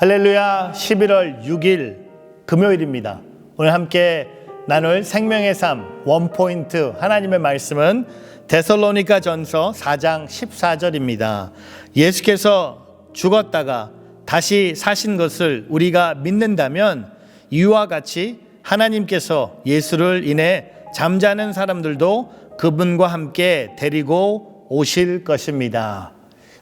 할렐루야 11월 6일 금요일입니다. 오늘 함께 나눌 생명의 삶 원포인트 하나님의 말씀은 데살로니가 전서 4장 14절입니다. 예수께서 죽었다가 다시 사신 것을 우리가 믿는다면 이와 같이 하나님께서 예수를 인해 잠자는 사람들도 그분과 함께 데리고 오실 것입니다.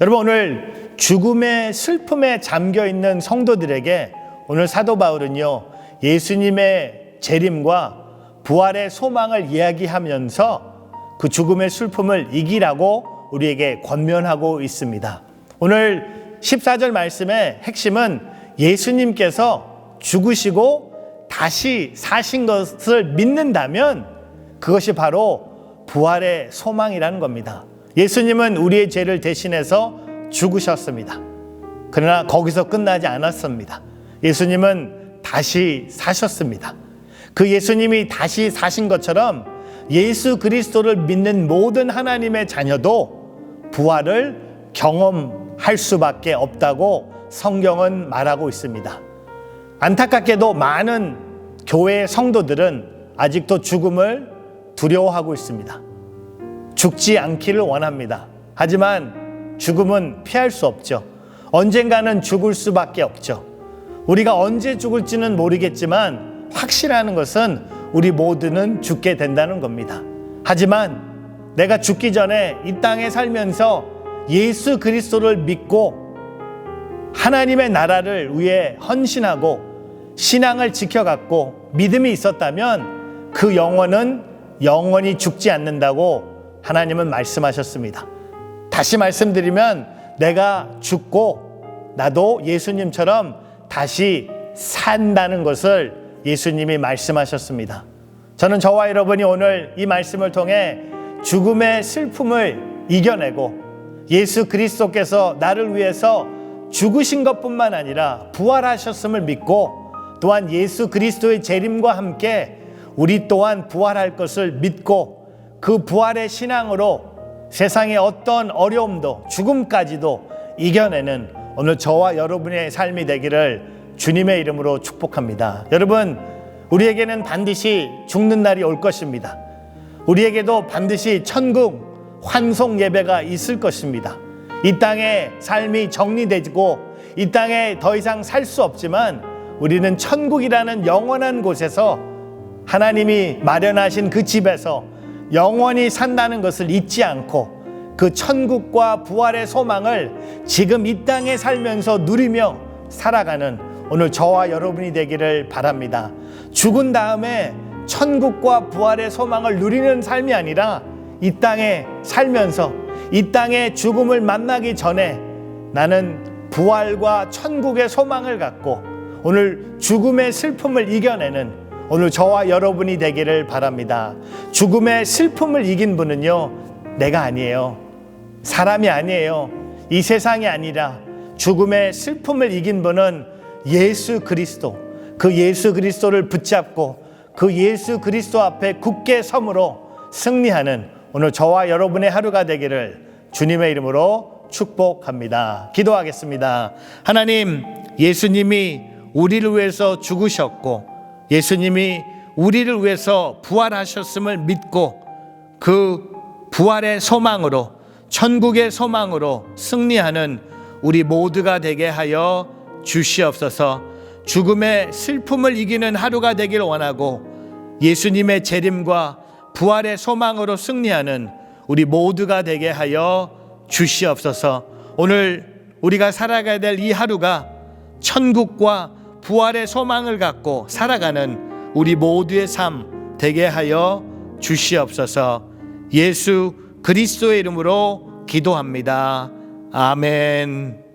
여러분 오늘 죽음의 슬픔에 잠겨 있는 성도들에게 오늘 사도 바울은요 예수님의 재림과 부활의 소망을 이야기하면서 그 죽음의 슬픔을 이기라고 우리에게 권면하고 있습니다. 오늘 14절 말씀의 핵심은 예수님께서 죽으시고 다시 사신 것을 믿는다면 그것이 바로 부활의 소망이라는 겁니다. 예수님은 우리의 죄를 대신해서 죽으셨습니다. 그러나 거기서 끝나지 않았습니다. 예수님은 다시 사셨습니다. 그 예수님이 다시 사신 것처럼 예수 그리스도를 믿는 모든 하나님의 자녀도 부활을 경험할 수밖에 없다고 성경은 말하고 있습니다. 안타깝게도 많은 교회 성도들은 아직도 죽음을 두려워하고 있습니다. 죽지 않기를 원합니다. 하지만 죽음은 피할 수 없죠. 언젠가는 죽을 수밖에 없죠. 우리가 언제 죽을지는 모르겠지만 확실한 것은 우리 모두는 죽게 된다는 겁니다. 하지만 내가 죽기 전에 이 땅에 살면서 예수 그리스도를 믿고 하나님의 나라를 위해 헌신하고 신앙을 지켜갔고 믿음이 있었다면 그 영혼은 영원히 죽지 않는다고 하나님은 말씀하셨습니다. 다시 말씀드리면 내가 죽고 나도 예수님처럼 다시 산다는 것을 예수님이 말씀하셨습니다. 저는 저와 여러분이 오늘 이 말씀을 통해 죽음의 슬픔을 이겨내고 예수 그리스도께서 나를 위해서 죽으신 것뿐만 아니라 부활하셨음을 믿고 또한 예수 그리스도의 재림과 함께 우리 또한 부활할 것을 믿고 그 부활의 신앙으로 세상의 어떤 어려움도 죽음까지도 이겨내는 오늘 저와 여러분의 삶이 되기를 주님의 이름으로 축복합니다. 여러분, 우리에게는 반드시 죽는 날이 올 것입니다. 우리에게도 반드시 천국 환송 예배가 있을 것입니다. 이 땅에 삶이 정리되고 이 땅에 더 이상 살 수 없지만 우리는 천국이라는 영원한 곳에서 하나님이 마련하신 그 집에서 영원히 산다는 것을 잊지 않고 그 천국과 부활의 소망을 지금 이 땅에 살면서 누리며 살아가는 오늘 저와 여러분이 되기를 바랍니다. 죽은 다음에 천국과 부활의 소망을 누리는 삶이 아니라 이 땅에 살면서 이 땅에 죽음을 만나기 전에 나는 부활과 천국의 소망을 갖고 오늘 죽음의 슬픔을 이겨내는 오늘 저와 여러분이 되기를 바랍니다. 죽음의 슬픔을 이긴 분은요, 내가 아니에요. 사람이 아니에요. 이 세상이 아니라 죽음의 슬픔을 이긴 분은 예수 그리스도, 그 예수 그리스도를 붙잡고 그 예수 그리스도 앞에 굳게 섬으로 승리하는 오늘 저와 여러분의 하루가 되기를 주님의 이름으로 축복합니다. 기도하겠습니다. 하나님, 예수님이 우리를 위해서 죽으셨고, 예수님이 우리를 위해서 부활하셨음을 믿고 그 부활의 소망으로 천국의 소망으로 승리하는 우리 모두가 되게 하여 주시옵소서. 죽음의 슬픔을 이기는 하루가 되길 원하고 예수님의 재림과 부활의 소망으로 승리하는 우리 모두가 되게 하여 주시옵소서. 오늘 우리가 살아가야 될 이 하루가 천국과 부활의 소망을 갖고 살아가는 우리 모두의 삶 되게 하여 주시옵소서. 예수 그리스도의 이름으로 기도합니다. 아멘.